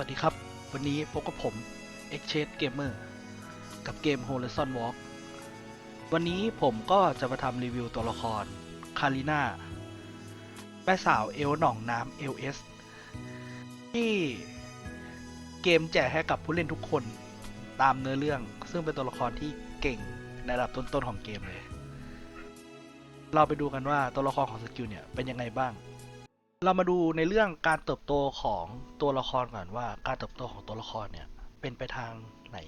วัสดีครับ วันนี้พบกับผม Exchange Gamer กับเกม Horizon Walk วันนี้ผมก็จะมาทำรีวิวตัวละครคาริน่าแม่สาวเอลหนองน้ำ LS ที่เกมแจกให้กับผู้เล่นทุกคนตามเนื้อเรื่อง ซึ่งเป็นตัวละครที่เก่งในระดับต้นๆของเกมเลย เราไปดูกันว่าตัวละครของสกิลเนี่ยเป็นยังไงบ้าง เรามาดูในเรื่องการเติบโตของตัวละครก่อนว่า การเติบโตของตัวละครเนี่ยเป็นไปทางไหน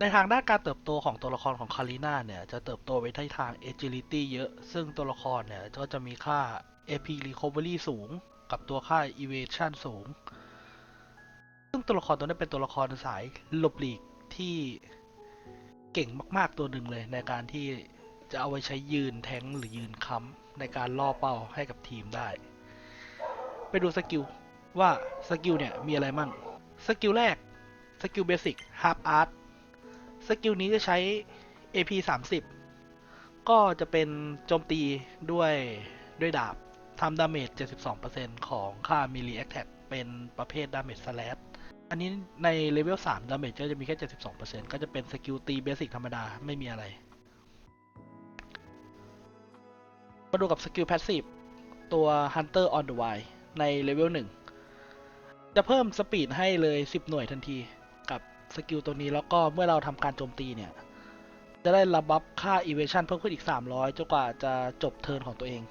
ในทางด้านการเติบโตของตัวละครของคาริน่าเนี่ยจะเติบโตไปที่ทาง agility เยอะ ซึ่งตัวละครเนี่ยก็จะมีค่า AP recovery สูง กับตัวค่า evasion สูง ซึ่งตัวละครตัวนี้เป็นตัวละครสายหลบหลีกที่เก่งมากๆตัวหนึ่งเลยในการที่จะเอาไว้ใช้ยืนแทงหรือยืนค้ำในการล่อเป้าให้กับทีมได้ ไปดูสกิลว่าสกิลเนี่ยมีอะไรมั่ง สกิลแรก สกิลเบสิกฮาร์ปอาร์ต สกิลนี้จะใช้ AP 30 ก็จะเป็นโจมตีด้วยด้วยดาบทำดาเมจ 72%ของค่ามิล l ีแอคแท็เป็นประเภทดาเมจสแลชอันนี้ในเลเวล3ดาเมจก็จะมีแค่ 72%ก็จะเป็นสกิลตีเบสิกธรรมดาไม่มีอะไร มาดูกับสกิลแพสซีฟตัว Hunter on the Wild ในเลเวล1จะเพิ่มสปีดให้เลย 10 หน่วยทันทีกับสกิลตัวนี้แล้วก็เมื่อเราทำการโจมตีเนี่ย จะได้รับบัฟค่า evasion เพิ่มขึ้นอีก 300จนกว่าจะจบเทิร์นของตัวเอง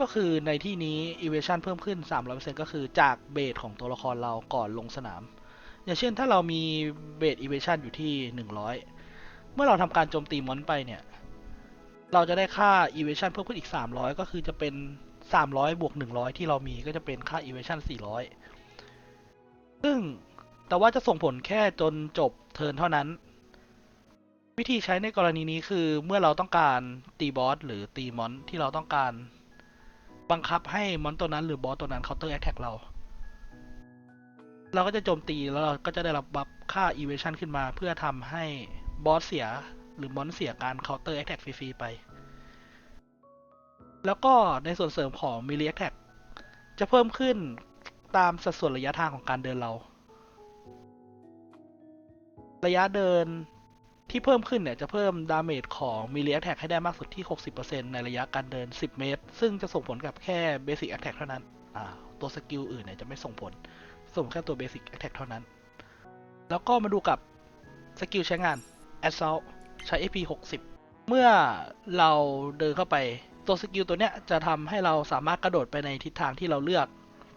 ก็คือในที่นี้ evasion เพิ่มขึ้น 300%ก็คือจากเบสของตัวละครเราก่อนลงสนาม อย่างเช่นถ้าเรามีเบส evasion อยู่ที่ 100 เมื่อเราทำการโจมตีมอนไปเนี่ย เราจะได้ค่า evasion เพิ่มขึ้นอีก 300 ก็คือจะเป็น 300 บวก 100 ที่เรามีก็จะเป็นค่า evasion 400 ซึ่งแต่ว่าจะส่งผลแค่จนจบเทิร์นเท่านั้น วิธีใช้ในกรณีนี้คือเมื่อเราต้องการตีบอสหรือตีมอนที่เราต้องการบังคับให้มอนตัวนั้นหรือบอสตัวนั้น counter attack เรา เราก็จะโจมตีแล้วเราก็จะได้รับบัฟค่า evasion ขึ้นมาเพื่อทำให้บอสเสียหรือมอนเสียการ counter attack ฟรีๆไป แล้วก็ในส่วนเสริมของ melee attack จะเพิ่มขึ้นตามสัดส่วนระยะทางของการเดินเรา ระยะเดินที่เพิ่มขึ้นเนี่ยจะเพิ่มดาเมจของ melee attack ให้ได้มากสุดที่ 60%ในระยะการเดิน 10 เมตร ซึ่งจะส่งผลกับแค่ basic attack เท่านั้น ตัวสกิลอื่นเนี่ยจะไม่ส่งผล ส่งแค่ตัว basic attack เท่านั้น แล้วก็มาดูกับสกิลใช้งาน assault ใช้ AP 60 เมื่อเราเดินเข้าไป ตัวสกิลตัวเนี้ยจะทำให้เราสามารถกระโดดไปในทิศทางที่เราเลือก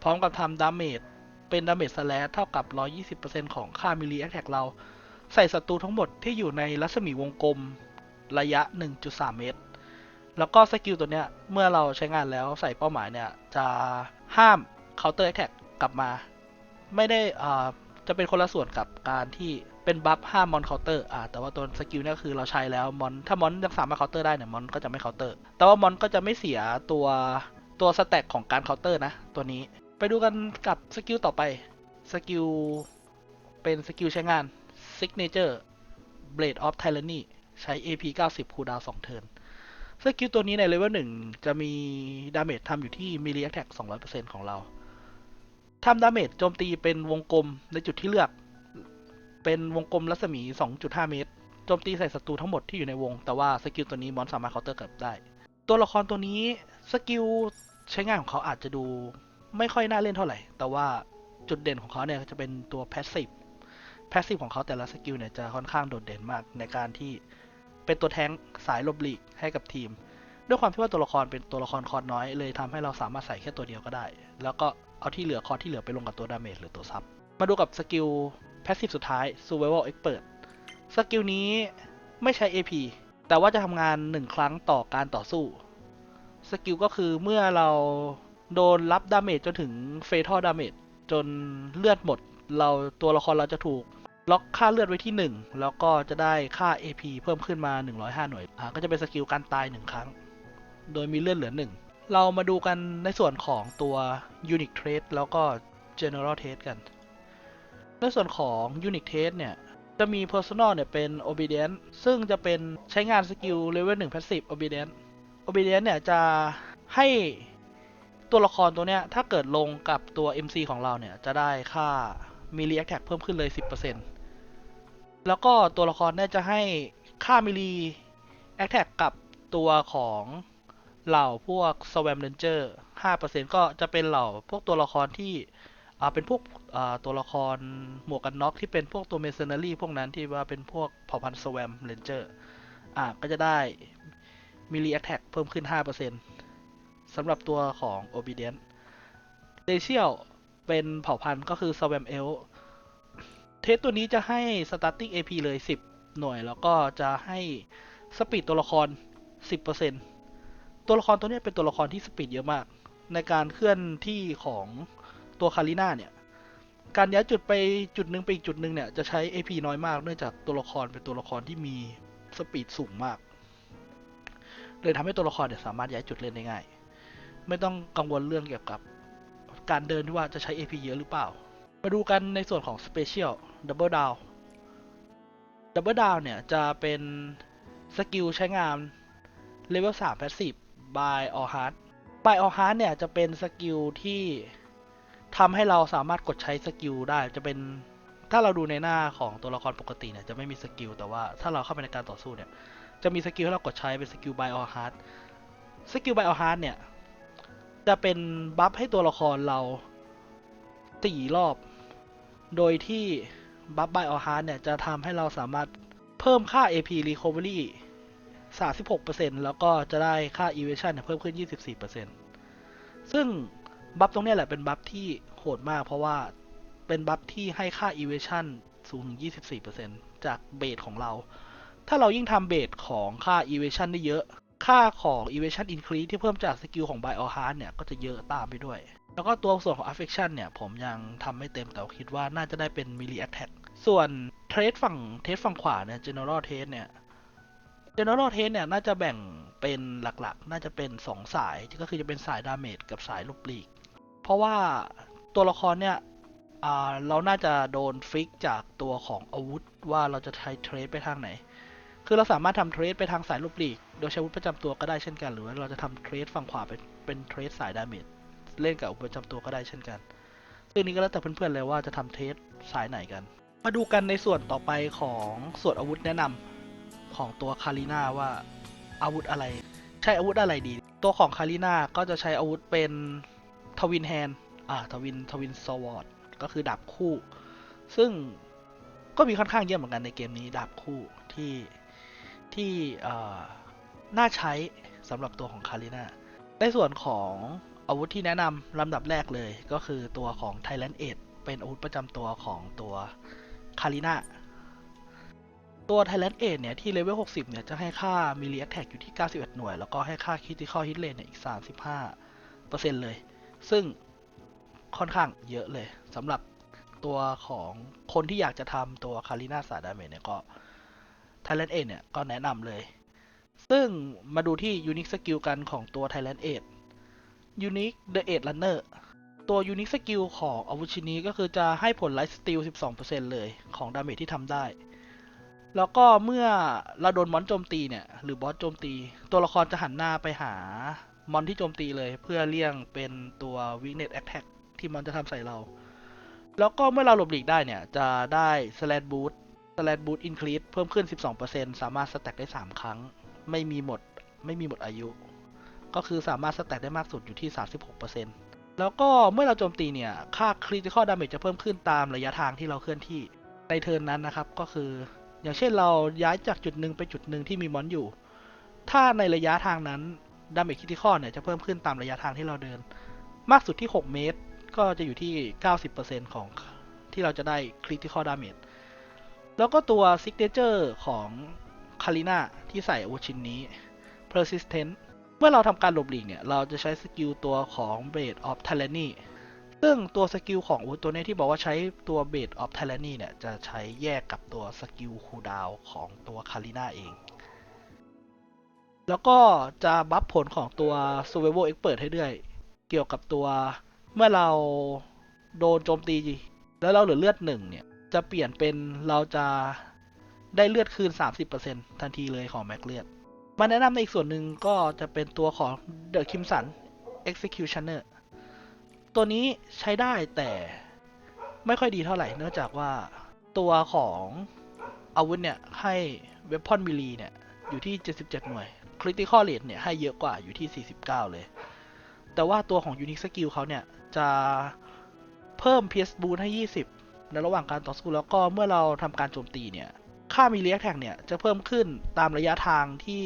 พร้อมกับทำดาเมจเป็นดาเมจสแลชเท่ากับ 120%ของค่ามิลลิแอคแท็กเรา ใส่ศัตรูทั้งหมดที่อยู่ในรัศมีวงกลมระยะ 1.3 เมตร แล้วก็สกิลตัวเนี้ยเมื่อเราใช้งานแล้วใส่เป้าหมายเนี่ย จะห้าม counter attack กลับมา ไม่ได้อ่าจะเป็นคนละส่วนกับการที่ เป็นบัฟห้ามอนเคาน์เตอร์อ่าแต่ว่าตัวสกิลนี่คือเราใช้แล้วมอนถ้ามอนยังสามารถเคาน์เตอร์ได้เนี่ยมอนก็จะไม่เคาน์เตอร์แต่ว่ามอนก็จะไม่เสียตัวตัวสแต็กของการเคาน์เตอร์นะ ตัวนี้ไปดูกันกับสกิลต่อไปสกิลเป็นสกิลใช้งาน Signature Blade of Tyranny ใช้ AP 90 คูดาว2เทิร์นสกิลตัวนี้ในเลเวล1จะมีดาเมจทำอยู่ที่ melee attack 200%ของเราทำดาเมจโจมตีเป็นวงกลมในจุดที่เลือก เป็นวงกลมรัศมี 2.5 เมตร โจมตีใส่ศัตรูทั้งหมดที่อยู่ในวง แต่ว่าสกิลตัวนี้มอนสามารถเคาน์เตอร์กลับได้ ตัวละครตัวนี้สกิลใช้งานของเขาอาจจะดูไม่ค่อยน่าเล่นเท่าไหร่ แต่ว่าจุดเด่นของเขาเนี่ยจะเป็นตัว passive passive ของเขาแต่ละสกิลเนี่ยจะค่อนข้างโดดเด่นมากในการที่เป็นตัวแทงสายลบหลีกให้กับทีม ด้วยความที่ว่าตัวละครเป็นตัวละครคอร์ดน้อย เลยทำให้เราสามารถใส่แค่ตัวเดียวก็ได้ แล้วก็เอาที่เหลือคอร์ดที่เหลือไปลงกับตัวดาเมจหรือตัวซับ มาดูกับสกิล passive สุดท้าย survival expert สกิลนี้ไม่ใช้ AP แต่ว่าจะทำงาน 1 ครั้งต่อการต่อสู้ สกิลก็คือเมื่อเราโดนรับดาเมจจนถึง fatal damage จนเลือดหมด เราตัวละครเราจะถูกล็อกค่าเลือดไว้ที่ 1 แล้วก็จะได้ค่า AP เพิ่มขึ้นมา 105 หน่วยอ่าก็จะเป็นสกิลการตาย 1 ครั้ง โดยมีเลือดเหลือ 1 เรามาดูกันในส่วนของตัว Unique Trait แล้วก็ General Trait กัน ในส่วนของ Unique Trait เนี่ย จะมี Personal เนี่ยเป็น Obedient ซึ่งจะเป็นใช้งานสกิล Level 1 Passive Obedient Obedient เนี่ยจะให้ตัวละครตัวเนี้ย ถ้าเกิดลงกับตัว MC ของเราเนี่ย จะได้ค่ามีรีแอคแท็กเพิ่มขึ้นเลย 10%แล้วก็ตัวละครเนี่ยจะให้ค่ามิลีแอคแท็กกับตัวของเหล่าพวก Swam Ranger 5%ก็จะเป็นเหล่าพวกตัวละครที่ เป็นพวกตัวละครหมวกกันน็อกที่เป็นพวกตัวเม c เ n น r y พวกนั้นที่ว่าเป็นพวกเผ่าพันธุ์ Swam Ranger อ่าก็จะได้มิลีแอคแท็กเพิ่มขึ้น 5%สำหรับตัวของ Obedient เ a เชียลเป็นเผ่าพันธุ์ก็คือ Swam e l เทสตัวนี้จะให้ Starting AP เลย 10 หน่วย แล้วก็จะให้สปีดตัวละคร 10%ตัวละครตัวนี้เป็นตัวละครที่สปีดเยอะมาก ในการเคลื่อนที่ของ ตัวคาริน่าเนี่ย การย้ายจุดไปจุดหนึ่งไปอีกจุดหนึ่งเนี่ยจะใช้ AP น้อยมากเนื่องจากตัวละครเป็นตัวละครที่มีสปีดสูงมาก เลยทำให้ตัวละครเนี่ยสามารถย้ายจุดเล่นได้ง่าย ไม่ต้องกังวลเรื่องเกี่ยวกับการเดินที่ว่าจะใช้ AP เยอะหรือเปล่า มาดูกันในส่วนของ Special Double Down Double Down เนี่ยจะเป็นสกิลใช้งาน Level 3 Passive by All Heart by All Heart เนี่ยจะเป็นสกิลที่ ทำให้เราสามารถกดใช้สกิลได้จะเป็นถ้าเราดูในหน้าของตัวละครปกติเนี่ยจะไม่มีสกิลแต่ว่าถ้าเราเข้าไปในการต่อสู้เนี่ยจะมีสกิลให้เรากดใช้เป็นสกิล by All Heart สกิล by All Heart เนี่ยจะเป็นบัฟให้ตัวละครเราสี่รอบ โดยที่บัฟ by All Heart เนี่ยจะทำให้เราสามารถเพิ่มค่า AP Recovery 36%แล้วก็จะได้ค่า Evasion เนี่ยเพิ่มขึ้น 24%ซึ่ง บัฟตรงนี้แหละเป็นบัฟที่โหดมาก เพราะว่าเป็นบัฟที่ให้ค่า Evasion สูงถึง 24%จากเบสของเรา ถ้าเรายิ่งทำเบสของค่า Evasion ได้เยอะ ค่าของ Evasion Increase ที่เพิ่มจากสกิลของ By All Heart เนี่ย ก็จะเยอะตามไปด้วย แล้วก็ตัวส่วนของ Affection เนี่ย ผมยังทำไม่เต็มแต่คิดว่าน่าจะได้เป็น Melee Attack ส่วนเทรดฝั่งเทสฝั่งขวาเนี่ย General t r a d เนี่ย General t r a d เนี่ย น่าจะแบ่งเป็นหลักๆ น่าจะเป็น 2 สายก็คือจะเป็นสายดาเมจกับสายลูกปลีก เพราะว่าตัวละครเนี่ยเราน่าจะโดนฟิกจากตัวของอาวุธว่าเราจะใช้เทรดไปทางไหน คือเราสามารถทำเทรดไปทางสายลูกปลีกโดยใช้อาวุธประจำตัวก็ได้เช่นกัน หรือว่าเราจะทำเทรดฝั่งขวาเป็นเป็นเทรดสายดาเมจเล่นกับอาวุธประจำตัวก็ได้เช่นกัน ซึ่งนี้ก็แล้วแต่เพื่อนๆเลยว่าจะทำเทรดสายไหนกัน มาดูกันในส่วนต่อไปของส่วนอาวุธแนะนำของตัวคาริน่าว่าอาวุธอะไร ใช้อาวุธอะไรดี ตัวของคาริน่าก็จะใช้อาวุธเป็น วินแฮนอ่าทวินทวินสวอร์ดก็คือดาบคู่ ซึ่งก็มีค่อนข้างเยอะเหมือนกันในเกมนี้ดาบคู่ที่ที่น่าใช้สำหรับตัวของคาริน่าในส่วนของอาวุธที่แนะนำลำดับแรกเลยก็คือตัวของ Thailand 8เป็นอาวุธประจำตัวของตัวคาริน่าตัว Thailand 8เนี่ย ที่เลเวล 60 เนี่ย จะให้ค่า melee attack อยู่ที่ 91 หน่วย แล้วก็ให้ค่า critical hit rate เนี่ย อีก 35%เลย ซึ่งค่อนข้างเยอะเลยสำหรับตัวของคนที่อยากจะทำตัวคาริน่าสาดาเมจเนี่ยก็ Thailand 8เนี่ยก็แนะนำเลย ซึ่งมาดูที่ unique skill กันของตัว Thailand 8 unique the 8 runner ตัว unique skill ของอาวุธชิ้นนี้ก็คือจะให้ผล life steal 12%เลยของดาเมจที่ทำได้ แล้วก็เมื่อเราโดนมอนโจมตีเนี่ย หรือบอสโจมตี ตัวละครจะหันหน้าไปหา มอนที่โจมตีเลยเพื่อเลี่ยงเป็นตัว weakness attack ที่มันจะทำใส่เรา แล้วก็เมื่อเราหลบหลีกได้เนี่ย จะได้ slash boost slash boost increase เพิ่มขึ้น 12%สามารถสแต็กได้ 3 ครั้ง ไม่มีหมดไม่มีหมดอายุ ก็คือสามารถสแต็กได้มากสุดอยู่ที่ 36%แล้วก็เมื่อเราโจมตีเนี่ย ค่า critical damage จะเพิ่มขึ้นตามระยะทางที่เราเคลื่อนที่ในเทิร์นนั้นนะครับ ก็คือ อย่างเช่นเราย้ายจากจุดหนึ่งไปจุดหนึ่งที่มีมอนอยู่ ถ้าในระยะทางนั้น ดาเมจคิติคอเนี่ยจะเพิ่มขึ้นตามระยะทางที่เราเดิน มากสุดที่ 6 เมตร ก็จะอยู่ที่ 90%ของที่เราจะได้คริติคอลดาเมจแล้วก็ตัวซิกเนเจอร์ของคาริน่าที่ใส่อาวุธชิ้นนี้ persistent เมื่อเราทำการหลบหลีกเนี่ย เราจะใช้สกิลตัวของ Blade of Tyranny ซึ่งตัวสกิลของอาวุธตัวนี้ที่บอกว่าใช้ตัว Blade of Tyranny เนี่ย จะใช้แยกกับตัวสกิลคูดาวของตัวคาริน่าเอง แล้วก็จะบัฟผลของตัว Survival Expert ให้ด้วย เกี่ยวกับตัวเมื่อเราโดนโจมตี แล้วเราเหลือเลือดหนึ่งเนี่ย จะเปลี่ยนเป็นเราจะได้เลือดคืน 30%ทันทีเลยของแม็กเลือด มาแนะนำในอีกส่วนหนึ่งก็จะเป็นตัวของ The Crimson Executioner ตัวนี้ใช้ได้แต่ไม่ค่อยดีเท่าไหร่ เนื่องจากว่าตัวของอาวุธเนี่ย ให้เว p อนมิลีเนี่ย อยู่ที่ 77 หน่วย Critical Rate เนี่ยให้เยอะกว่าอยู่ที่ 49 เลย แต่ว่าตัวของ Unique Skill เขาเนี่ย จะเพิ่ม PS Boost ให้ 20 ในระหว่างการต่อสู้แล้วก็เมื่อเราทำการโจมตีเนี่ย ค่ามีเลียแท็กเนี่ย จะเพิ่มขึ้นตามระยะทางที่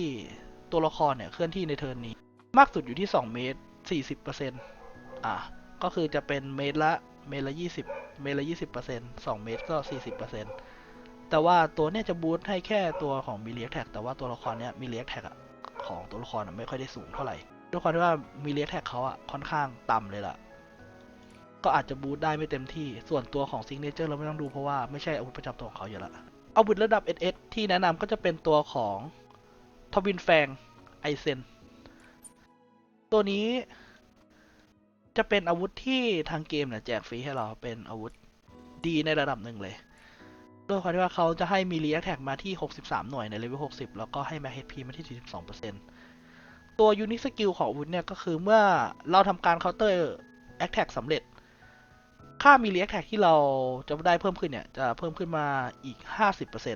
ตัวละครเนี่ย เคลื่อนที่ในเทิร์นนี้ มากสุดอยู่ที่ 2 เมตร 40%อะก็คือจะเป็นเมตรละเมตรละ 20 เมตรละ 20% 2 เมตรก็ 40%แต่ว่าตัวเนี่ยจะบูสต์ให้แค่ตัวของมีเลียแท็กแต่ว่าตัวละครเนี่ยมีเลียแท็กอะ ของตัวละครไม่ค่อยได้สูงเท่าไหร่ด้วยความที่ว่ามีเลียแท็กเขาอะค่อนข้างต่ำเลยล่ะ ก็อาจจะบูตได้ไม่เต็มที่ ส่วนตัวของซิงเนเจอร์เราไม่ต้องดูเพราะว่าไม่ใช่อาวุธประจำตัวของเขาอยู่และอาวุธระดับ SS ที่แนะนำก็จะเป็นตัวของทวินแฟงไอเซน ตัวนี้จะเป็นอาวุธที่ทางเกมเนี่ยแจกฟรีให้เราเป็นอาวุธดีในระดับหนึ่งเลย ด้วยความที่ว่าเขาจะให้มีรีแอคแท็กมาที่ 63 หน่วยในเลเวล 60 แล้วก็ให้แม็กเฮดพีมาที่ 42%ตัวยูนิคสกิลของวุธเนี่ยก็คือเมื่อเราทำการเคาน์เตอร์แอคแท็กสำเร็จ ค่ามีรีแอคแท็กที่เราจะได้เพิ่มขึ้นเนี่ย จะเพิ่มขึ้นมาอีก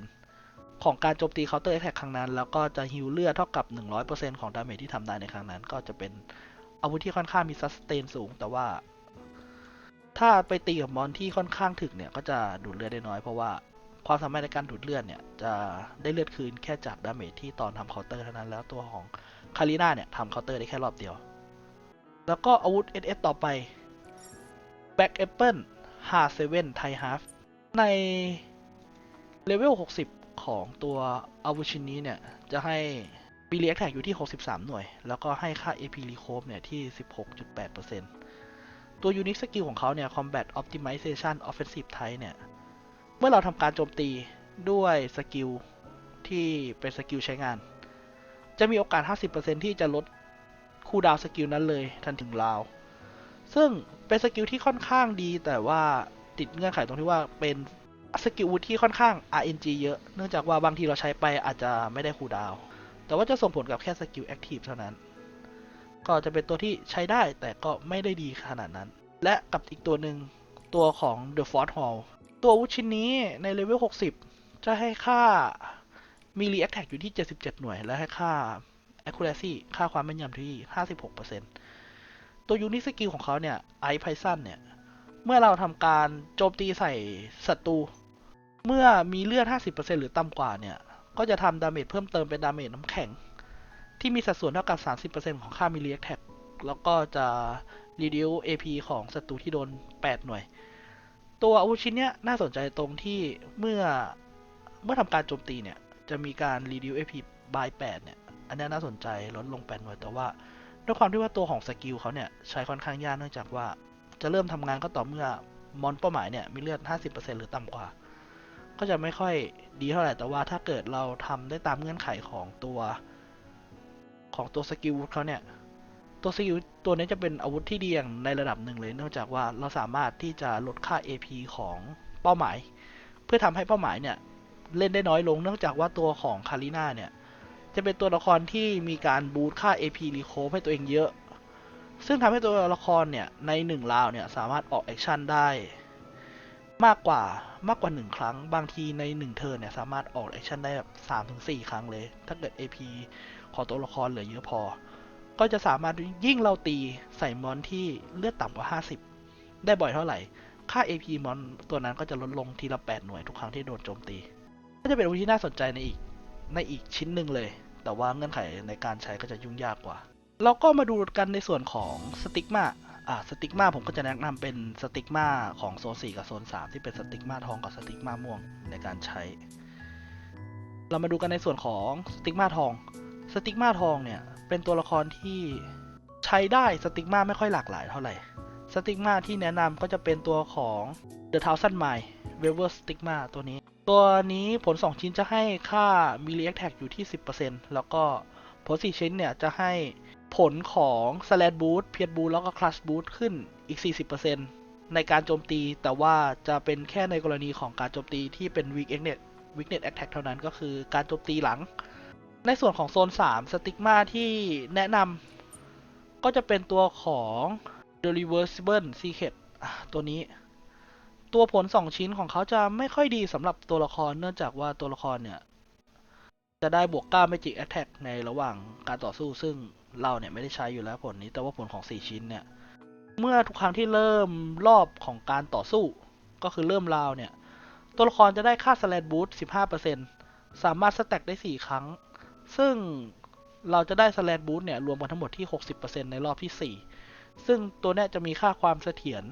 50%ของการโจมตีเคาน์เตอร์แอคแท็กครั้งนั้น แล้วก็จะฮิลเลือดเท่ากับ 100%ของดาเมจที่ทำได้ในครั้งนั้น ก็จะเป็นอาวุธที่ค่อนข้างมีซัสเตนสูง แต่ว่าถ้าไปตีกับมอนที่ค่อนข้างถึกเนี่ย ก็จะดูดเลือดได้น้อยเพราะว่า ความสามารถในการดูดเลือดเนี่ยจะได้เลือดคืนแค่จากดาเมจที่ตอนทำเคาน์เตอร์เท่านั้นแล้วตัวของคาริน่าเนี่ยทำเคาน์เตอร์ได้แค่รอบเดียว แล้วก็อาวุธ SS ต่อไป Back Apple h a r 7 Thai Half ในเลเวล 60 ของตัวอาวุธชิ้นนี้เนี่ย จะให้ปีเลียกแท็กอยู่ที่ 63 หน่วย แล้วก็ให้ค่า AP Recope เนี่ยที่ 16.8%ตัว Unique Skill ของเขาเนี่ย Combat Optimization Offensive Type เนี่ย เมื่อเราทำการโจมตีด้วยสกิลที่เป็นสกิลใช้งาน จะมีโอกาส 50%ที่จะลดคูดาวสกิลนั้นเลยทันถึงราว ซึ่งเป็นสกิลที่ค่อนข้างดี แต่ว่าติดเงื่อนไขตรงที่ว่าเป็นสกิลวุธที่ค่อนข้าง RNG เยอะ เนื่องจากว่าบางทีเราใช้ไปอาจจะไม่ได้คูดาว แต่ว่าจะส่งผลกับแค่สกิลแอคทีฟเท่านั้น ก็จะเป็นตัวที่ใช้ได้แต่ก็ไม่ได้ดีขนาดนั้น และกับอีกตัวหนึ่งตัวของ The Force Hall ตัวอาวุธชิ้นนี้ในเลเวล 60 จะให้ค่ามีรีแอคแท็กอยู่ที่ 77 หน่วย และให้ค่า accuracy ค่าความแม่นยำที่ 56%ตัวยูนิสกิลของเขาเนี่ย Ice Poison เนี่ย เมื่อเราทำการโจมตีใส่ศัตรู เมื่อมีเลือด 50%หรือต่ำกว่าเนี่ย ก็จะทำดาเมจเพิ่มเติมเป็นดาเมจน้ำแข็ง ที่มีสัดส่วนเท่ากับ 30%ของค่ามิลลิแอคแท็กแล้วก็จะ reduce AP ของศัตรูที่โดน 8 หน่วย ตัวอาวุธชิ้นเนี้ยน่าสนใจตรงที่เมื่อเมื่อทำการโจมตีเนี่ย จะมีการ reduce AP by 8เนี่ย อันนี้น่าสนใจลดลง8หน่วยแต่ว่าด้วยความที่ว่าตัวของสกิลเขาเนี่ย ใช้ค่อนข้างยากเนื่องจากว่า จะเริ่มทำงานก็ต่อเมื่อมอนเป้าหมายเนี่ย มีเลือด 50%หรือต่ำกว่า ก็จะไม่ค่อยดีเท่าไหร่แต่ว่าถ้าเกิดเราทำได้ตามเงื่อนไขของตัว ของตัวสกิลเขาเนี่ย ตัวสกิลตัวนี้จะเป็นอาวุธที่ดีอย่างในระดับหนึ่งเลย เนื่องจากว่าเราสามารถที่จะลดค่า AP ของเป้าหมาย เพื่อทำให้เป้าหมายเนี่ยเล่นได้น้อยลง เนื่องจากว่าตัวของคาริน่าเนี่ยจะเป็นตัวละครที่มีการบูตค่า AP รีโคฟให้ตัวเองเยอะ ซึ่งทำให้ตัวละครเนี่ยในหนึ่งราวเนี่ยสามารถออกแอคชั่นได้มากกว่ามากกว่าหนึ่งครั้ง บางทีในหนึ่งเทิร์นเนี่ยสามารถออกแอคชั่นได้แบบสามถึงสี่ครั้งเลย ถ้าเกิด AP ของตัวละครเหลือเยอะพอ ก็จะสามารถยิ่งเราตีใส่มอนที่เลือดต่ำกว่า 50 ได้บ่อยเท่าไหร่ ค่า AP มอนตัวนั้นก็จะลดลงทีละ 8 หน่วยทุกครั้งที่โดนโจมตี ก็จะเป็นอาวุธที่น่าสนใจในอีกในอีกชิ้นหนึ่งเลย แต่ว่าเงื่อนไขในการใช้ก็จะยุ่งยากกว่า เราก็มาดูกันในส่วนของสติกมาอ่าสติกมาผมก็จะแนะนำเป็นสติกมาของโซน4กับโซน3ที่เป็นสติกมาทองกับสติกมาม่วงในการใช้ เรามาดูกันในส่วนของสติกมาทอง สติกมาทองเนี่ย เป็นตัวละครที่ใช้ได้สติกมาไม่ค่อยหลากหลายเท่าไหร่สติกมาที่แนะนำก็จะเป็นตัวของ The Thousand Mile w e v e r Stigma ตัวนี้ ตัวนี้ผล 2 ชิ้นจะให้ค่า Melee Attack อยู่ที่ 10%แล้วก็ผล 4 ชิ้นเนี่ยจะให้ผลของ Slash Boost เพีย Boost แล้วก็ Crush Boost ขึ้นอีก 40%ในการโจมตี แต่ว่าจะเป็นแค่ในกรณีของการโจมตีที่เป็น Weakness Weakness Attack เท่านั้นก็คือการโจมตีหลัง ในส่วนของโซน 3 สติกมาที่แนะนำก็จะเป็นตัวของ The Reversible Secret ตัวนี้ ตัวผลสองชิ้นของเขาจะไม่ค่อยดีสำหรับตัวละครเนื่องจากว่าตัวละครเนี่ย จะได้บวกก้า Magic Attack ในระหว่างการต่อสู้ซึ่งเราเนี่ยไม่ได้ใช้อยู่แล้วผลนี้ แต่ว่าผลของ 4 ชิ้นเนี่ย เมื่อทุกครั้งที่เริ่มรอบของการต่อสู้ ก็คือเริ่มราวเนี่ย ตัวละครจะได้ค่า Slash Boost 15%สามารถสแต็กได้ 4 ครั้ง ซึ่งเราจะได้ Slash Boost เนี่ย รวมกันทั้งหมดที่ 60%ในรอบที่ 4 ซึ่งตัวเนี้ยจะมีค่าความเสถียร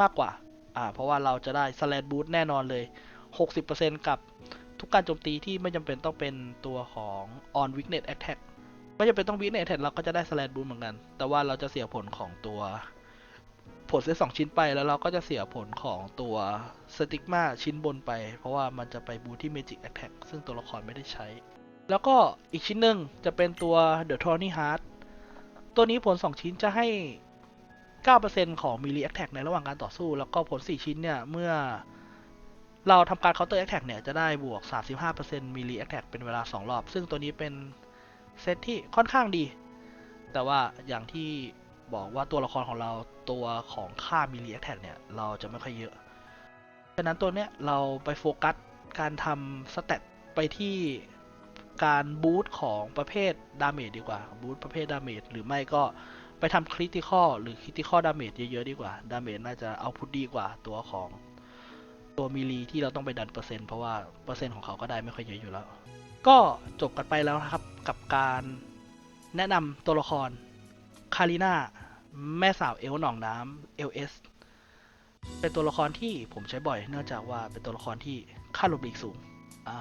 มากกว่า อ่า เพราะว่าเราจะได้ Slash Boost แน่นอนเลย 60%กับทุกการโจมตีที่ไม่จำเป็นต้องเป็นตัวของ On Weakness Attack ไม่จำเป็นต้อง Weakness Attack เราก็จะได้ Slash Boost เหมือนกัน แต่ว่าเราจะเสียผลของตัวผลเซตสองชิ้นไปแล้วเราก็จะเสียผลของตัวสติกมาชิ้นบนไป เพราะว่ามันจะไปบูทที่ Magic Attack ซึ่งตัวละครไม่ได้ใช้ แล้วก็อีกชิ้นหนึ่งจะเป็นตัว The Tony Heart ตัวนี้ผล 2 ชิ้นจะให้ 9%ของ Melee Attack ในระหว่างการต่อสู้ แล้วก็ผล 4 ชิ้นเนี่ยเมื่อเราทำการ Counter Attack เนี่ยจะได้บวก 35% Melee Attack เป็นเวลา 2 รอบ ซึ่งตัวนี้เป็นเซตที่ค่อนข้างดี แต่ว่าอย่างที่บอกว่าตัวละครของเราตัวของค่า Melee Attack เนี่ยเราจะไม่ค่อยเยอะ ฉะนั้นตัวเนี้ยเราไปโฟกัสการทำสเตตไปที่ การบูตของประเภทดาเมจดีกว่า บูตประเภทดาเมจหรือไม่ก็ไปทำคริติคอลหรือคริติคอลดาเมจเยอะๆดีกว่า ดาเมจน่าจะเอาพุทดีกว่าตัวของตัวมิลีที่เราต้องไปดันเปอร์เซ็นต์เพราะว่าเปอร์เซ็นต์ของเขาก็ได้ไม่ค่อยเยอะอยู่แล้ว ก็จบกันไปแล้วนะครับกับการแนะนำตัวละครคาริน่าแม่สาวเอลหนองน้ำ LS เป็นตัวละครที่ผมใช้บ่อย เนื่องจากว่าเป็นตัวละครที่ค่าหลบหลีกสูง อ่า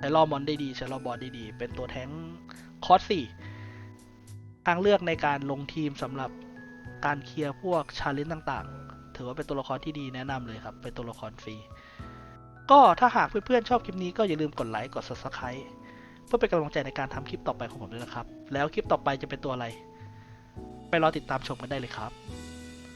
ใช้รอบมอนได้ดีใช้รอบอลได้ดี เป็นตัวแท้งคอสสี่ทางเลือกในการลงทีมสำหรับการเคลียร์พวกชาเลนจ์ต่างๆ ถือว่าเป็นตัวละครที่ดีแนะนำเลยครับ เป็นตัวละครฟรี ก็ถ้าหากเพื่อนๆชอบคลิปนี้ก็อย่าลืมกดไลค์กด subscribe เพื่อเป็นกำลังใจในการทำคลิปต่อไปของผมด้วยนะครับ แล้วคลิปต่อไปจะเป็นตัวอะไร ไปรอติดตามชมกันได้เลยครับ